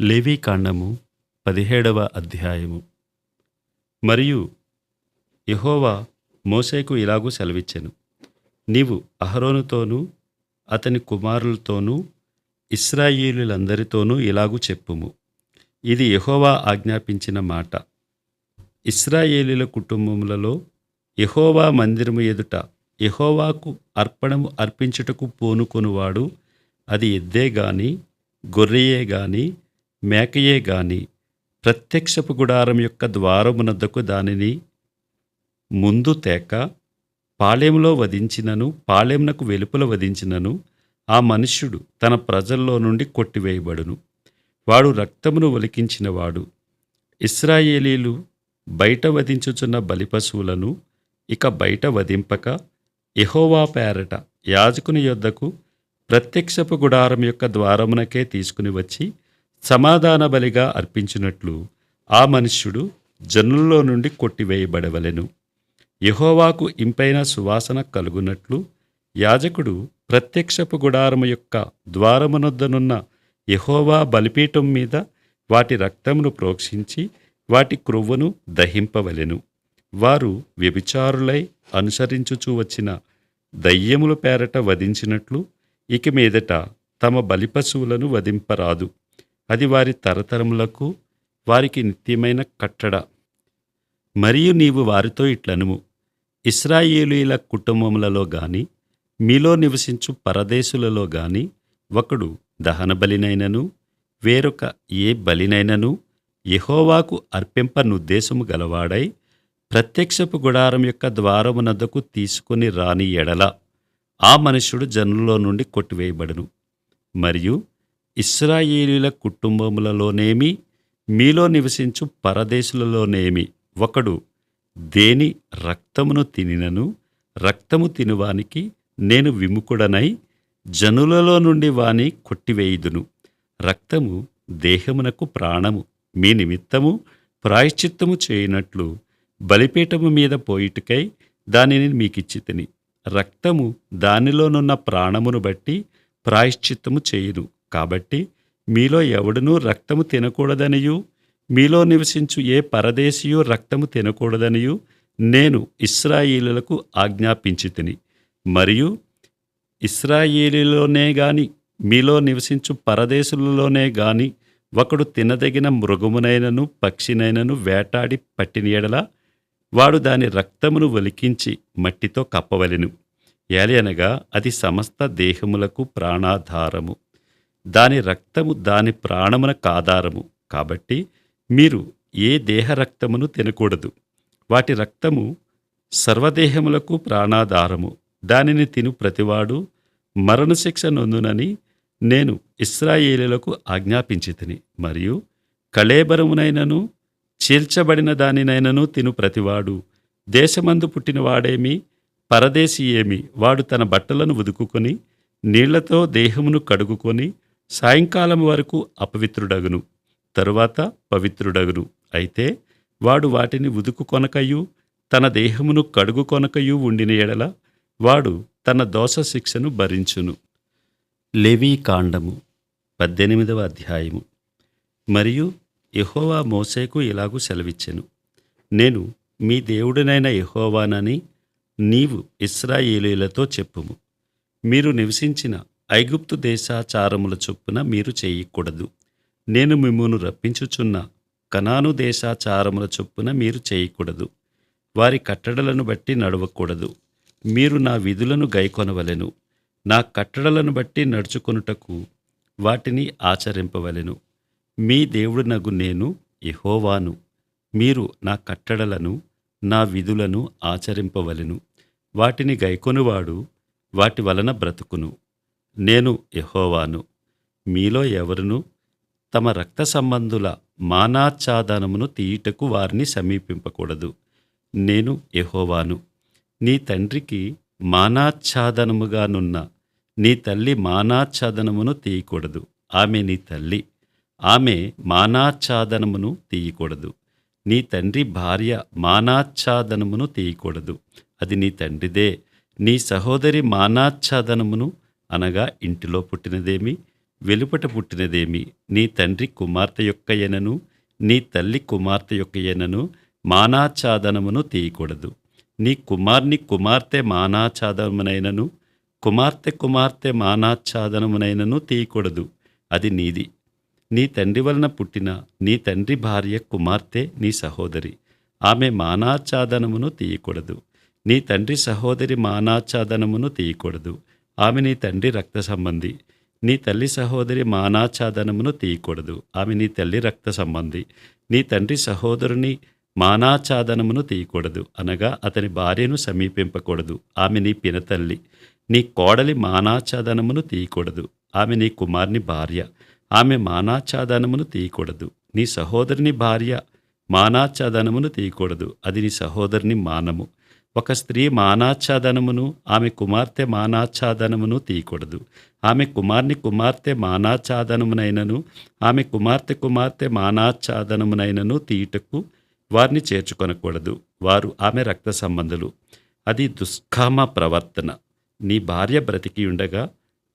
లేవీకాండము పదిహేడవ అధ్యాయము. మరియు యహోవా మోసేకు ఇలాగూ సెలవిచ్చెను. నీవు అహరోనుతోనూ అతని కుమారులతోనూ ఇస్రాయేలులందరితోనూ ఇలాగూ చెప్పుము. ఇది యహోవా ఆజ్ఞాపించిన మాట. ఇస్రాయేలీల కుటుంబములలో యహోవా మందిరము ఎదుట యహోవాకు అర్పణము అర్పించుటకు పూనుకొనువాడు అది ఎద్దే గాని గొర్రెయే గాని మేకయే గాని ప్రత్యక్షపు గుడారం యొక్క ద్వారమునద్దకు దానిని ముందు తేక పాళెంలో వధించినను పాళెంనకు వెలుపల వధించినను ఆ మనుష్యుడు తన ప్రజల్లో నుండి కొట్టివేయబడును. వాడు రక్తమును ఒలికించినవాడు. ఇస్రాయేలీలు బయట వధించుచున్న బలిపశువులను ఇక బయట వధింపక ఎహోవా పేరట యాజకుని యొద్దకు ప్రత్యక్షపు గుడారం యొక్క ద్వారమునకే తీసుకుని వచ్చి సమాధాన బలిగా అర్పించినట్లు ఆ మనుష్యుడు జనుల్లో నుండి కొట్టివేయబడవలెను. యహోవాకు ఇంపైన సువాసన కలుగునట్లు యాజకుడు ప్రత్యక్షపు గుడారము యొక్క ద్వారమునొద్దనున్న యహోవా బలిపీఠం మీద వాటి రక్తమును ప్రోక్షించి వాటి క్రొవ్వును దహింపవలెను. వారు వ్యభిచారులై అనుసరించుచూ వచ్చిన దయ్యముల పేరట వధించినట్లు ఇక మీదట తమ బలిపశువులను వధింపరాదు. అది వారి తరతరములకు వారికి నిత్యమైన కట్టడ. మరియు నీవు వారితో ఇట్లనుము. ఇస్రాయేలీల కుటుంబములలో గాని మీలో నివసించు పరదేశులలో గాని ఒకడు దహన బలినైనను వేరొక ఏ బలినైనను యహోవాకు అర్పింపనుద్దేశము గలవాడై ప్రత్యక్షపు గుడారం యొక్క ద్వారమునద్దకు తీసుకుని రాని ఎడల ఆ మనుష్యుడు జనుల్లో నుండి కొట్టివేయబడును. మరియు ఇస్రాయేలీల కుటుంబములలోనేమి మీలో నివసించు పరదేశులలోనేమి. ఒకడు దేని రక్తమును తినినను రక్తము తినువానికి నేను విముకుడనై జనులలో నుండి వాని కొట్టివేయుదును. రక్తము దేహమునకు ప్రాణము. మీ నిమిత్తము ప్రాయశ్చిత్తము చేయనట్లు బలిపీఠము మీద పోయిటకై దానిని మీకిచ్చి తిని రక్తము దానిలోనున్న ప్రాణమును బట్టి ప్రాయశ్చిత్తము చేయును కాబట్టి మీలో ఎవడునూ రక్తము తినకూడదనియు. మీలో నివసించు ఏ పరదేశీయు రక్తము తినకూడదనియు. నేను ఇస్రాయేలులకు ఆజ్ఞాపించి తిని మరియు ఇస్రాయేలీలోనే గాని మీలో నివసించు పరదేశులలోనే గాని ఒకడు తినదగిన మృగమునైనను పక్షినైనను వేటాడి పట్టినీడలా వాడు దాని రక్తమును ఒలికించి మట్టితో కప్పవలెను. ఏలయనగా అది సమస్త దేహములకు ప్రాణాధారము. దాని రక్తము దాని ప్రాణమున కాదారము. కాబట్టి మీరు ఏ దేహ రక్తమును తినకూడదు. వాటి రక్తము సర్వదేహములకు ప్రాణాధారము. దానిని తిను ప్రతివాడు మరణశిక్ష నొందునని నేను ఇస్రాయేలులకు ఆజ్ఞాపించి తిని మరియు కళేబరమునైనను చీల్చబడిన దానినైనను తిను ప్రతివాడు. దేశమందు పుట్టినవాడేమి పరదేశీ ఏమి వాడు తన బట్టలను ఉదుకుకొని నీళ్ళతో దేహమును కడుగుకొని సాయంకాలం వరకు అపవిత్రుడగును తరువాత పవిత్రుడగును. అయితే వాడు వాటిని ఉదుకు కొనకయు తన దేహమును కడుగు కొనకయు ఉండిన ఎడల వాడు తన దోష శిక్షను భరించును. లెవీ కాండము పద్దెనిమిదవ అధ్యాయము. మరియు యహోవా మోసేకు ఇలాగూ సెలవిచ్చెను. నేను మీ దేవుడినైన యహోవానని నీవు ఇస్రాయేలీలతో చెప్పుము. మీరు నివసించిన ఐగుప్తు దేశాచారముల చొప్పున మీరు చేయకూడదు. నేను మిమ్మును రప్పించుచున్న కనాను దేశాచారముల చొప్పున మీరు చేయకూడదు. వారి కట్టడలను బట్టి నడవకూడదు. మీరు నా విధులను గైకొనవలెను. నా కట్టడలను బట్టి నడుచుకొనుటకు వాటిని ఆచరింపవలెను. మీ దేవుడినగు నేను ఎహోవాను మీరు నా కట్టడలను నా విధులను ఆచరింపవలెను. వాటిని గైకొనువాడు వాటి వలన బ్రతుకును. నేను యహోవాను. మీలో ఎవరును తమ రక్త సంబంధుల మానాచ్ఛాదనమును తీయుటకు వారిని సమీపింపకూడదు. నేను యహోవాను. నీ తండ్రికి మానాచ్ఛాదనముగానున్న నీ తల్లి మానాచ్ఛాదనమును తీయకూడదు. ఆమె నీ తల్లి. ఆమె మానాచ్ఛాదనమును తీయకూడదు. నీ తండ్రి భార్య మానాచ్ఛాదనమును తీయకూడదు. అది నీ తండ్రిదే. నీ సహోదరి మానాచ్ఛాదనమును అనగా ఇంటిలో పుట్టినదేమి వెలుపట పుట్టినదేమి నీ తండ్రి కుమార్తె యొక్కయనను నీ తల్లి కుమార్తె యొక్కయనను మానాఛాదనమును తీయకూడదు. నీ కుమార్ని కుమార్తె మానాఛాదనమునైనను కుమార్తె కుమార్తె మానాఛాదనమునైనను తీయకూడదు. అది నీది. నీ తండ్రి వలన పుట్టిన నీ తండ్రి భార్య కుమార్తె నీ సహోదరి. ఆమె మానాఛాదనమును తీయకూడదు. నీ తండ్రి సహోదరి మానాఛాదనమును తీయకూడదు. ఆమె నీ తండ్రి రక్త సంబంధి నీ తల్లి సహోదరి మానాఛాదనమును తీయకూడదు. ఆమె నీ తల్లి రక్త సంబంధి నీ తండ్రి సహోదరుని మానాఛాదనమును తీయకూడదు. అనగా అతని భార్యను సమీపింపకూడదు. ఆమె నీ పినతల్లి. నీ కోడలి మానాఛాదనమును తీయకూడదు. ఆమె నీ కుమార్ని భార్య. ఆమె మానాఛాదనమును తీయకూడదు. నీ సహోదరుని భార్య మానాఛాదనమును తీయకూడదు. అది నీ సహోదరుని మానము. ఒక స్త్రీ మానాఛాదనమును ఆమె కుమార్తె మానాచ్ఛాదనమును తీయకూడదు. ఆమె కుమార్ని కుమార్తె మానాఛాదనమునైనను ఆమె కుమార్తె కుమార్తె మానాఛాదనమునైనను తీయుటకు వారిని చేర్చుకొనకూడదు. వారు ఆమె రక్త సంబంధులు. అది దుష్కామ ప్రవర్తన. నీ భార్య బ్రతికి ఉండగా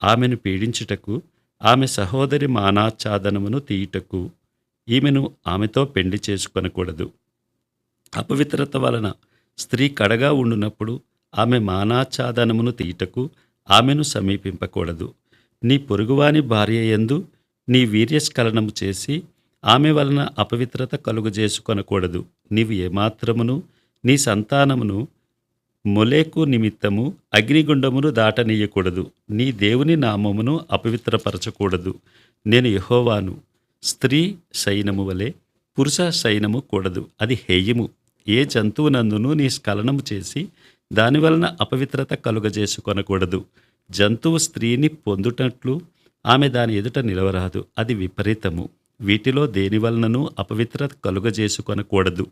ఆమెను పీడించుటకు ఆమె సహోదరి మానాఛాదనమును తీయుటకు ఈమెను ఆమెతో పెండి చేసుకొనకూడదు. అపవిత్రత వలన స్త్రీ కడగా ఉండునప్పుడు ఆమె మానాచ్ఛాదనమును తీయుటకు ఆమెను సమీపింపకూడదు. నీ పొరుగువాని భార్య యందు నీ వీర్యస్ఖలనము చేసి ఆమె వలన అపవిత్రత కలుగజేసుకొనకూడదు నీవు ఏమాత్రమును నీ సంతానమును మొలేకు నిమిత్తము అగ్నిగుండమును దాటనీయకూడదు. నీ దేవుని నామమును అపవిత్రపరచకూడదు. నేను యహోవాను. స్త్రీ శయనము వలె పురుష శయనము కూడదు. అది హేయము. ఏ జంతువునందును నీ స్ఖలనము చేసి దాని వలన అపవిత్రత కలుగజేసుకొనకూడదు. జంతువు స్త్రీని పొందుటట్లు ఆమె దాని ఎదుట నిలవరాదు. అది విపరీతము. వీటిలో దేని వలనను అపవిత్రత కలుగజేసుకొనకూడదు.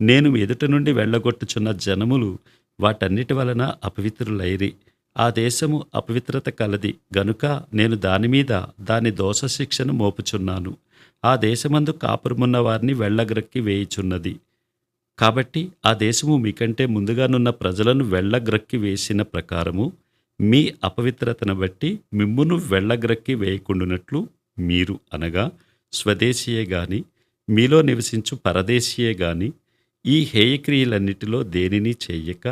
నేను ఎదుట నుండి వెళ్ళగొట్టుచున్న జనములు వాటన్నిటి వలన అపవిత్రులైరి. ఆ దేశము అపవిత్రత కలది. గనుక నేను దాని మీద దాని దోష శిక్షను మోపుచున్నాను. ఆ దేశమందు కాపురమున్న వారిని వెళ్ళగ్రక్కి వేయుచున్నది. కాబట్టి ఆ దేశము మీకంటే ముందుగానున్న ప్రజలను వెళ్ళగ్రక్కి వేసిన ప్రకారము మీ అపవిత్రతను బట్టి మిమ్మును వెళ్ళగ్రక్కి వేయకుండునట్లు మీరు అనగా స్వదేశీయే గాని మీలో నివసించు పరదేశీయే గాని ఈ హేయక్రియలన్నిటిలో దేనిని చేయక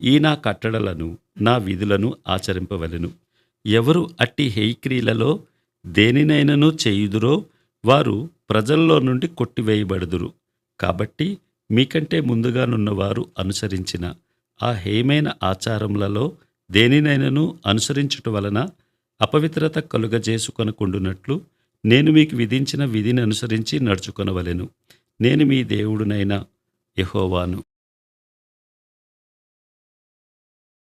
ఈ నా కట్టడలను నా విధులను ఆచరింపవలను. ఎవరు అట్టి హేయక్రియలలో దేనినైనను చేయుదురో వారు ప్రజల్లో నుండి కొట్టివేయబడుదురు. కాబట్టి మీకంటే ముందుగానున్నవారు అనుసరించిన ఆ హేమైన ఆచారములలో దేనినైనను అనుసరించుట వలన అపవిత్రత కలుగజేసుకొనకుండునట్లు నేను మీకు విధించిన విధిని అనుసరించి నడుచుకొనవలెను. నేను మీ దేవుడునైన యెహోవాను.